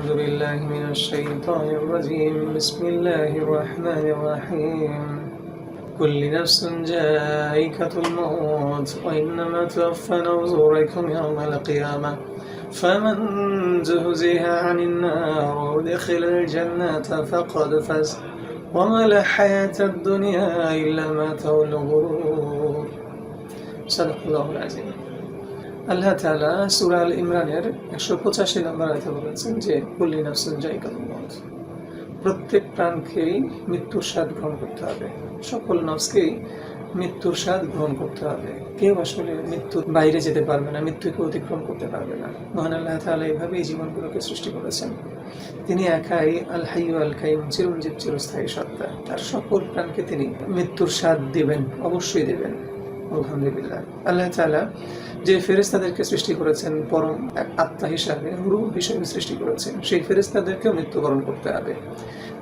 أعوذ بالله من الشيطان الرجيم. بسم الله الرحمن الرحيم. كل نفس جائكة الموت وإنما توفى أجوركم يوم القيامة. فمن زهزها عن النار وادخل الجنة فقد فاز. وما الحياة الدنيا إلا متاع الغرور صدق الله العظيم. আল্লাহ তাআলা সূরা আল ইমরানের একশো পঁচাশি নম্বর আয়াতে বলেছেন যে নাফসিন জায়গাতুল মউত প্রত্যেক প্রাণকেই মৃত্যুর স্বাদ গ্রহণ করতে হবে। সকল নফসকেই মৃত্যুর স্বাদ গ্রহণ করতে হবে। কেউ আসলে মৃত্যুর বাইরে যেতে পারবে না, মৃত্যুকে অতিক্রম করতে পারবে না। মহান আল্লাহ তাআলা এইভাবে এই জীবনগুলোকে সৃষ্টি করেছেন। তিনি একাই আল হাইয়ু আল কাইম চিরঞ্জীব চিরস্থায়ী সত্তা। তার সকল প্রাণকে তিনি মৃত্যুর স্বাদ দেবেন, অবশ্যই দেবেন। আলহামদুলিল্লাহ। আল্লাহ তালা যে ফেরেস্তাদেরকে সৃষ্টি করেছেন, পরম এক আত্মা হিসাবে রূপ হিসাবে সৃষ্টি করেছেন, সেই ফেরেস্তাদেরকেও মৃত্যুবরণ করতে হবে।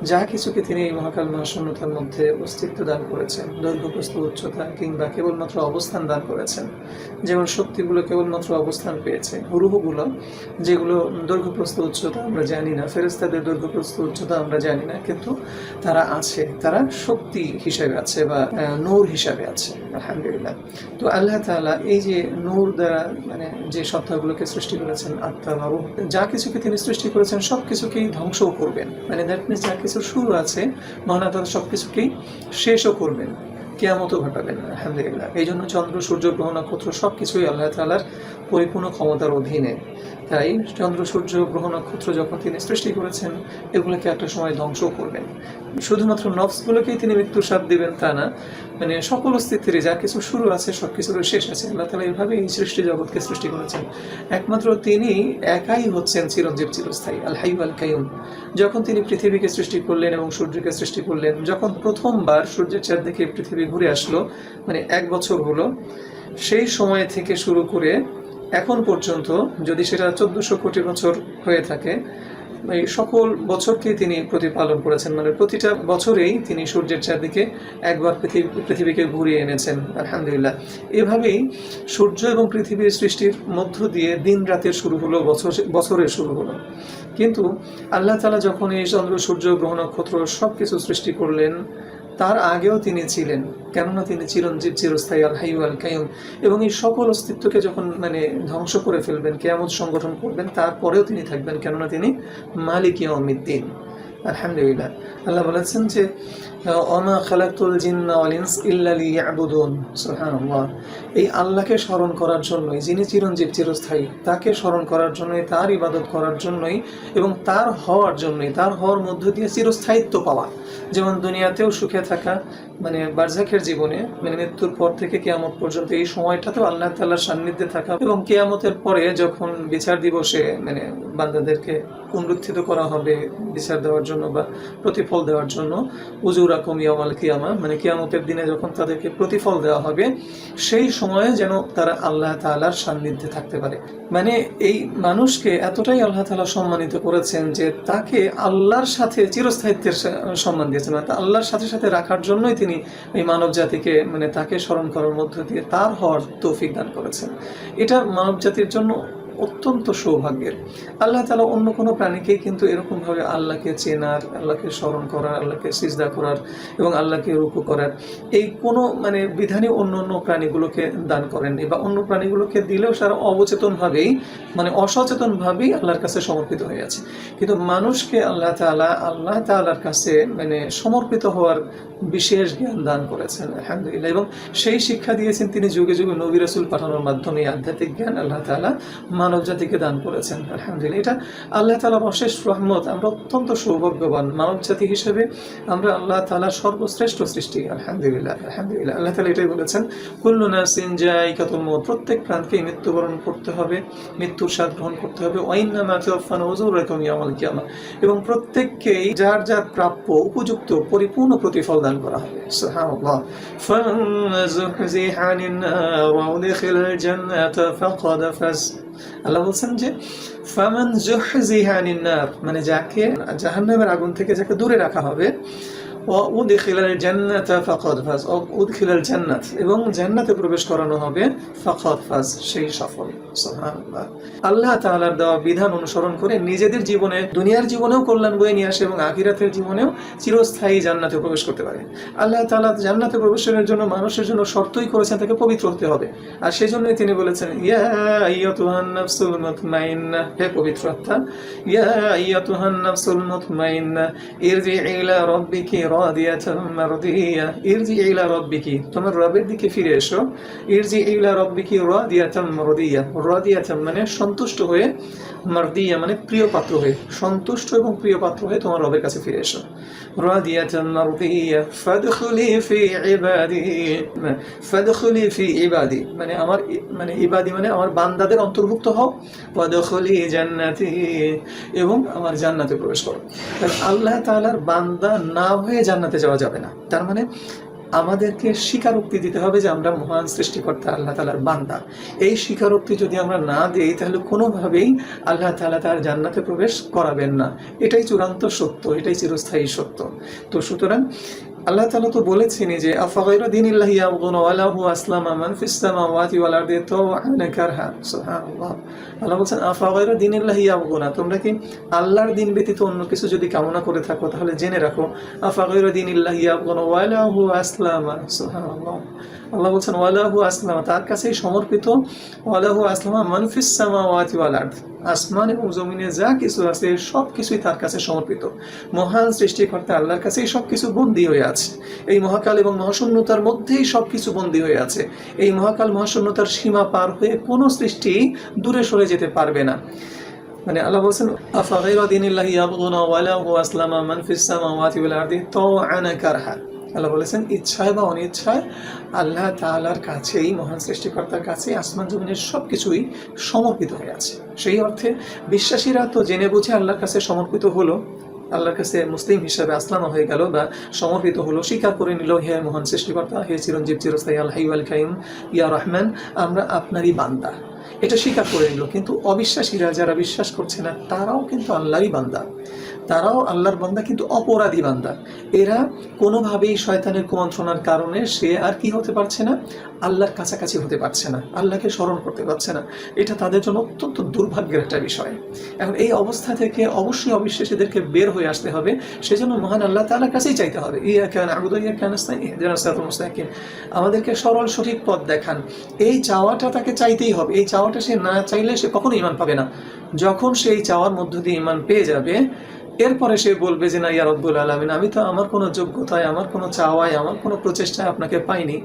যা কিছুকে তিনি এই মহাকাল মহাশূন্যতার মধ্যে অস্তিত্ব দান করেছেন দৈর্ঘ্য প্রস্থ উচ্চতা কিংবা কেবলমাত্র অবস্থান দান করেছেন। যেমন শক্তিগুলো কেবলমাত্র অবস্থান পেয়েছে রুহগুলো যেগুলো দৈর্ঘ্য প্রস্থ উচ্চতা আমরা জানি না ফেরেস্তাদের দৈর্ঘ্যপ্রস্থ উচ্চতা আমরা জানি না কিন্তু তারা আছে তারা শক্তি হিসাবে আছে বা নূর হিসাবে আছে আলহামদুলিল্লাহ। তো আল্লাহ তাআলা এই যে নূর দ্বারা মানে যে সত্তাগুলোকে সৃষ্টি করেছেন আত্মা বা রূহ, যা কিছুকে তিনি সৃষ্টি করেছেন সব কিছুকেই ধ্বংসও করবেন। মানে দ্যাট মিনস যা কিছু শুরু আছে, মহানা তারা সব কিছুকেই শেষও করবেন, কেয়ামতও ঘটাবেন, আলহামদুলিল্লাহ। এই জন্য চন্দ্র, সূর্য, গ্রহ, নক্ষত্র সব কিছুই আল্লাহ তাআলার পরিপূর্ণ ক্ষমতার অধীনে। তাই চন্দ্র, সূর্য, গ্রহ, নক্ষত্র যখন তিনি সৃষ্টি করেছেন, এগুলোকে একটা সময় ধ্বংস করবেন। শুধুমাত্র নফসগুলোকেই তিনি মৃত্যুর স্বাদ দিবেন তা না মানে সকল অস্তিত্বের যা কিছু শুরু আছে, সব কিছুর শেষ আছে। আল্লাহ তালা এইভাবে এই সৃষ্টি জগৎকে সৃষ্টি করেছেন। একমাত্র তিনি একাই হচ্ছেন চিরঞ্জীব, চিরস্থায়ী আল হাইব আল কাইম যখন তিনি পৃথিবীকে সৃষ্টি করলেন এবং সূর্যকে সৃষ্টি করলেন, যখন প্রথমবার সূর্যের চারদিকে পৃথিবী ঘুরে আসলো মানে এক বছর হলো, সেই সময় থেকে শুরু করে এখন পর্যন্ত যদি সেটা চোদ্দশো কোটি বছর হয়ে থাকে, এই সকল বছরকেই তিনি প্রতিপালন করেছেন। মানে প্রতিটা বছরেই তিনি সূর্যের চারদিকে একবার পৃথিবী, পৃথিবীকে ঘুরিয়ে এনেছেন, আলহামদুলিল্লাহ। এভাবেই সূর্য এবং পৃথিবীর সৃষ্টির মধ্য দিয়ে দিন রাতের শুরু হলো, বছর, বছরের শুরু হলো। কিন্তু আল্লাহ তালা যখন এই চন্দ্র, সূর্য, গ্রহ, নক্ষত্র সব কিছু সৃষ্টি করলেন তার আগেও তিনি ছিলেন। কেননা তিনি চিরঞ্জীব, চিরস্থায়ী, আল হাইউ আল কাইম এবং এই সকল অস্তিত্বকে যখন মানে ধ্বংস করে ফেলবেন, কেয়ামত সংগঠন করবেন, তারপরেও তিনি থাকবেন, কেননা তিনি মালিক ইয়াউমিদ্দিন। আলহামদুলিল্লাহ। আল্লাহ বলেছেন যে অমা খালাকুল জিন্না ওয়াল ইনস ইল্লা লিয়াবুদুন। এই আল্লাহকে স্মরণ করার জন্যই, যিনি চিরঞ্জীব, চিরস্থায়ী, তাকে স্মরণ করার জন্যই, তার ইবাদত করার জন্যই এবং তার হওয়ার জন্যই, তার হওয়ার মধ্য দিয়ে চিরস্থায়িত্ব পাওয়া। যেমন দুনিয়াতেও সুখে থাকা মানে বার্জাকের জীবনে মানে মৃত্যুর পর থেকে কেয়ামত পর্যন্ত এই সময়টাতেও আল্লাহ তাল্লাহর সান্নিধ্যে থাকা এবং কেয়ামতের পরে যখন বিচার দিবসে মানে বান্দাদেরকে পুনরুত্থিত করা হবে বিচার দেওয়ার জন্য বা প্রতিফল দেওয়ার জন্য উজুর আকম ইয়ামাল কিয়ামা মানে কিয়ামতের দিনে যখন তাদেরকে প্রতিফল দেওয়া হবে, সেই সময়ে যেন তারা আল্লাহ তাআলার সান্নিধ্যে থাকতে পারে। মানে এই মানুষকে এতটাই আল্লাহ তাআলা সম্মানিত করেছেন যে তাকে আল্লাহর সাথে চিরস্থায়িত্বের সম্মান দিয়েছেন। মানে আল্লাহর সাথে সাথে রাখার জন্যই তিনি এই মানব জাতিকে মানে তাকে স্মরণ করার মধ্য দিয়ে তার হওয়ার তৌফিক দান করেছেন। এটা মানব জাতির জন্য অত্যন্ত সৌভাগ্যের। আল্লাহ তালা অন্য কোনো প্রাণীকেই কিন্তু এরকমভাবে আল্লাহকে চেনার, আল্লাহকে স্মরণ করার, আল্লাহকে সিজদা করার এবং আল্লাহকে রুকু করার এই কোনো মানে বিধানই অন্য অন্য প্রাণীগুলোকে দান করেননি বা অন্য প্রাণীগুলোকে দিলেও সারা অবচেতনভাবেই মানে অসচেতনভাবেই আল্লাহর কাছে সমর্পিত হয়ে আছে। কিন্তু মানুষকে আল্লাহ তালা আল্লাহ তালার কাছে মানে সমর্পিত হওয়ার বিশেষ জ্ঞান দান করেছেন, আলহামদুলিল্লাহ। এবং সেই শিক্ষা দিয়েছেন তিনি যুগে যুগে নবী রসুল পাঠানোর মাধ্যমে। আধ্যাত্মিক জ্ঞান আল্লাহ তালা মানব জাতিকে দান করেছেন, আলহামদুলিল্লাহ। এটা আল্লাহ তালার অশেষ রহমত। আমরা অত্যন্ত সৌভাগ্যবান মানব জাতি হিসেবে আমরা আল্লাহ তালার সর্বশ্রেষ্ঠ সৃষ্টি, আলহামদুলিল্লাহ আলহামদুলিল্লাহ। আল্লাহ তালা এটাই বলেছেন, কুল্লু নাসিন জাইকাতুল মউত। প্রত্যেক প্রাণকেই মৃত্যুবরণ করতে হবে, মৃত্যুর স্বাদ গ্রহণ করতে হবে। ওয়াইন্না মা তুওয়াফানা উজুরাকুম ইয়াউমাল কিয়ামা। এবং প্রত্যেককেই যার যার প্রাপ্য, উপযুক্ত, পরিপূর্ণ প্রতিফল দান করা হবে। সুবহানাল্লাহ। আল্লাহ বলছেন যে, ফামান যুহজিহা আনিন নার মানে যাকে জাহান্নামের আগুন থেকে যাকে দূরে রাখা হবে উদখিলাল জান্নাতা ফাকাদ জান্নাত এবং জান্নাতে প্রবেশ করানো হবে ফাকাদ সেই সফল আল্লাহ তাআলার দেওয়া বিধান অনুসরণ করে নিজেদের জীবনে, দুনিয়ার জীবনেও কল্যাণ বয়ে নিয়ে আসে এবং আখিরাতের জীবনেও চিরস্থায়ী জান্নাতে প্রবেশ করতে পারে। আল্লাহ তাআলা জান্নাতে প্রবেশের জন্য মানুষের জন্য শর্তই করেছেন তাকে পবিত্র হতে হবে। আর সেই জন্যই তিনি বলেছেন, ইয়া আইয়াতুহান নাফসুল মুতমাইন্নাহ হে পবিত্র আত্মা, ইয়া আইয়াতুহান নাফসুল মুতমাইন্নাহ ইরজি ইলা রাব্বিকি ইরজি ইলা রাব্বিকি। তোমার রবের দিকে ফিরে এসো। ইরজি ইলা রাব্বিকি রাদিয়াতাম মানে সন্তুষ্ট হয়ে, মারদিয়া মানে প্রিয় পাত্র হয়ে। সন্তুষ্ট এবং প্রিয় পাত্র হয়ে তোমার রবের কাছে ফিরে এসো। ফাদখুলি ফি ইবাদি। ফাদখুলি ফি ইবাদি। মানে আমার মানে ইবাদি মানে আমার বান্দাদের অন্তর্ভুক্ত হও। ওয়াদখুলি জান্নাতি। এবং আমার জান্নাতে প্রবেশ করো। আল্লাহ তাআলার বান্দা না হয়ে জান্নাতে যাওয়া যাবে না। তার মানে আমাদেরকে স্বীকারোক্তি দিতে হবে যে আমরা মহান সৃষ্টিকর্তা, আল্লাহ তালার বান্দা। এই স্বীকারোক্তি যদি আমরা না দিই, তাহলে কোনোভাবেই আল্লাহ তালা তার জান্নাতে প্রবেশ করাবেন না। এটাই চূড়ান্ত সত্য, এটাই চিরস্থায়ী সত্য। তো সুতরাং আল্লাহ তালা তো বলেছেন যে আফাগাইরা দিনিল্লাহি ইয়াবগুন ওয়ালাহু আসলামা মান ফিস সামাওয়াতি ওয়াল আরদি তাওআন কারহা? সুবহানাল্লাহ। আল্লাহ বলছেন আফাকাইর দিন ইল্লাহি আবগুনা তোমরা কি আল্লাহর দিন ব্যতীত অন্য কিছু যদি কামনা করে থাকো, তাহলে জেনে রাখো আফাকাইর দিন ইল্লাহি ইয়াবগুন ওয়ালাহু আসলামা। সুবহানাল্লাহ। আল্লাহ বলছেন, ওয়ালাহু আসলামা তার কাছেই সমর্পিত, ওয়ালাহু আসলামা মান ফিস সামাওয়াতি ওয়াল আরদি আসমান এবং জমিনে যা কিছু আছে সব কিছুই তার কাছে সমর্পিত। মহান সৃষ্টিকর্তা আল্লাহর কাছেই সব কিছু বন্দী হয়ে আছে। এই মহাকাল এবং মহাশূন্যতার মধ্যেই সব কিছু বন্দী হয়ে আছে। এই মহাকাল মহাশূন্যতার সীমা পার হয়ে কোনো সৃষ্টি দূরে সরে যেতে পারবে না। মানে আল্লাহ বলছেন আফাগাইরা দিনিল্লাহি ইয়াবগুনা ওয়ালাহু আসলামা মান ফিস সামাওয়াতি ওয়াল আরদি তাওআনা কারহা আল্লাহ বলেছেন, ইচ্ছায় বা অনিচ্ছায় আল্লাহ তাআলার কাছেই, মহান সৃষ্টিকর্তার কাছে আসমান জমিনের সব কিছুই সমর্পিত হয়ে আছে। সেই অর্থে বিশ্বাসীরা তো জেনে বুঝে আল্লাহর কাছে সমর্পিত হলো, আল্লাহর কাছে মুসলিম হিসাবে আসলাম হয়ে গেল বা সমর্পিত হলো, স্বীকার করে নিল, হে মহান সৃষ্টিকর্তা, হে চিরঞ্জীব, চিরস্থায়ী, আল হাইওয়াল খাইম ইয়া রহমান, আমরা আপনারই বান্দা। এটা স্বীকার করে নিল, কিন্তু অবিশ্বাসীরা যারা বিশ্বাস করছে না, তারাও কিন্তু আল্লাহরই বান্দা। তারাও আল্লাহর বান্দা, কিন্তু অপরাধী বান্দা। এরা কোনোভাবেই শয়তানের কুমন্ত্রণার কারণে সে আর কি হতে পারছে না? আল্লাহর কাছাকাছি হতে পারছে না। আল্লাহকে স্মরণ করতে পারছে না। এটা তাদের জন্য অত্যন্ত দুর্ভাগ্যের একটা বিষয়। এখন এই অবস্থা থেকে অবশ্যই অবিশ্বাসীদেরকে বের হয়ে আসতে হবে। সেজন্য মহান আল্লাহ তাআলার কাছেই চাইতে হবে। ইয়া কেন আবুদ, ইয়া কেন মুস্তাকিম। আমাদেরকে সরল, সঠিক পথ দেখান। এই চাওয়াটা তাকে চাইতেই হবে। এই চাওয়াটা সে না চাইলে সে কখনো ইমান পাবে না। যখন সেই চাওয়ার মধ্য দিয়ে ইমান পেয়ে যাবে এরপরে সে বলবে যে, না, ইয়া রব্বুল আলমিন, আমি তো আমার কোনো যোগ্যতায়, আমার কোনো চাওয়ায়, আমার কোনো প্রচেষ্টায় আপনাকে পাইনি।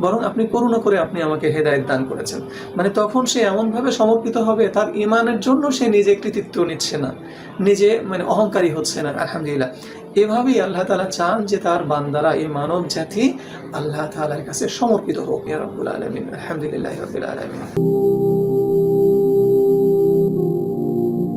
বরং আপনি করুণা করে আপনি আমাকে হেদায়ত দান করেছেন। মানে তখন সে এমনভাবে সমর্পিত হবে, তার ইমানের জন্য সে নিজে কৃতিত্ব নিচ্ছে না। নিজে মানে অহংকারী হচ্ছে না, আলহামদুলিল্লাহ। এভাবেই আল্লাহ তালা চান যে, তার বান্দারা এই মানব জাতি আল্লাহ তালার কাছে সমর্পিত হোক, ইয়া রব্বুল আলমিন, আলহামদুলিল্লাহ রবিল আলমিন।